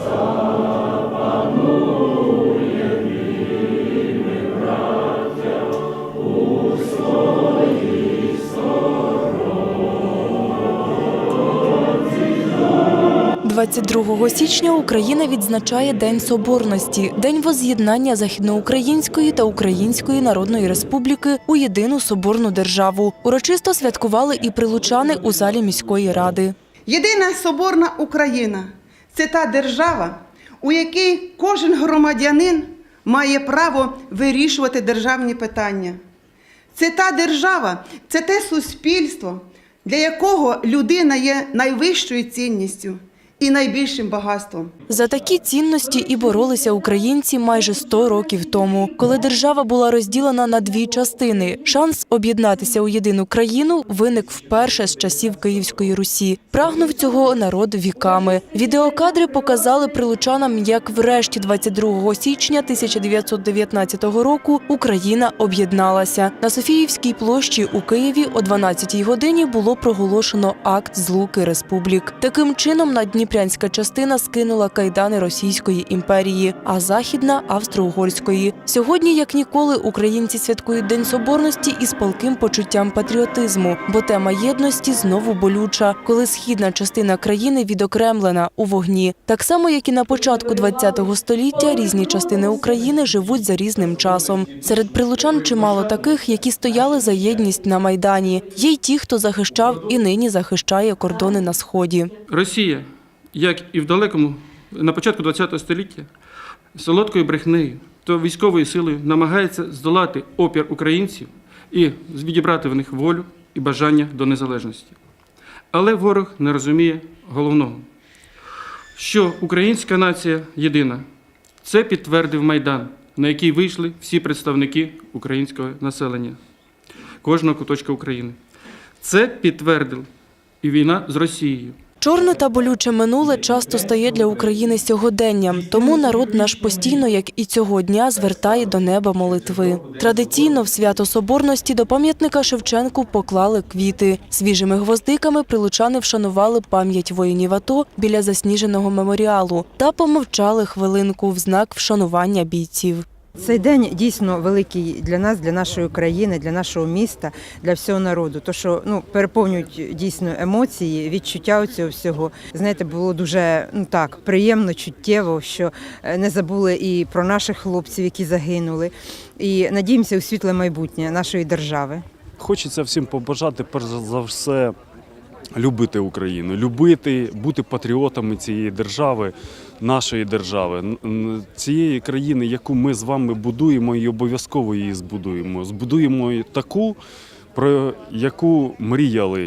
– 22 січня Україна відзначає День Соборності, День воз'єднання Західноукраїнської та Української Народної Республіки у єдину соборну державу. Урочисто святкували і прилучани у залі міської ради. Єдина соборна Україна це та держава, у якій кожен громадянин має право вирішувати державні питання. Це та держава, це те суспільство, для якого людина є найвищою цінністю і найбільшим багатством. За такі цінності і боролися українці майже 100 років тому, коли держава була розділена на дві частини. Шанс об'єднатися у єдину країну виник вперше з часів Київської Русі. Прагнув цього народ віками. Відеокадри показали прилучанам, як врешті 22 січня 1919 року Україна об'єдналася. На Софіївській площі у Києві о 12-й годині було проголошено акт злуки республік. Таким чином наддніпрянська частина скинула кайдани Російської імперії, а західна австро-угорської. Сьогодні, як ніколи, українці святкують День Соборності із палким почуттям патріотизму, бо тема єдності знову болюча, коли східна частина країни відокремлена у вогні. Так само, як і на початку ХХ століття, різні частини України живуть за різним часом. Серед прилучан чимало таких, які стояли за єдність на майдані. Є й ті, хто захищав і нині захищає кордони на сході. Росія, як і в далекому на початку ХХ століття, солодкою брехнею то військовою силою намагається здолати опір українців і відібрати в них волю і бажання до незалежності. Але ворог не розуміє головного, що українська нація єдина. Це підтвердив Майдан, на який вийшли всі представники українського населення, кожного куточка України. Це підтвердив і війна з Росією. Чорне та болюче минуле часто стає для України сьогоденням, тому народ наш постійно, як і цього дня, звертає до неба молитви. Традиційно в свято Соборності до пам'ятника Шевченку поклали квіти. Свіжими гвоздиками прилучани вшанували пам'ять воїнів АТО біля засніженого меморіалу та помовчали хвилинку в знак вшанування бійців. Цей день дійсно великий для нас, для нашої країни, для нашого міста, для всього народу. То що ну переповнюють дійсно емоції, відчуття цього всього. Знаєте, було дуже ну так приємно, чуттєво, що е, не забули і про наших хлопців, які загинули. І надіємося у світле майбутнє нашої держави. Хочеться всім побажати, перш за все, любити Україну, любити, бути патріотами цієї держави, нашої держави, цієї країни, яку ми з вами будуємо і обов'язково її збудуємо. Збудуємо таку, про яку мріяли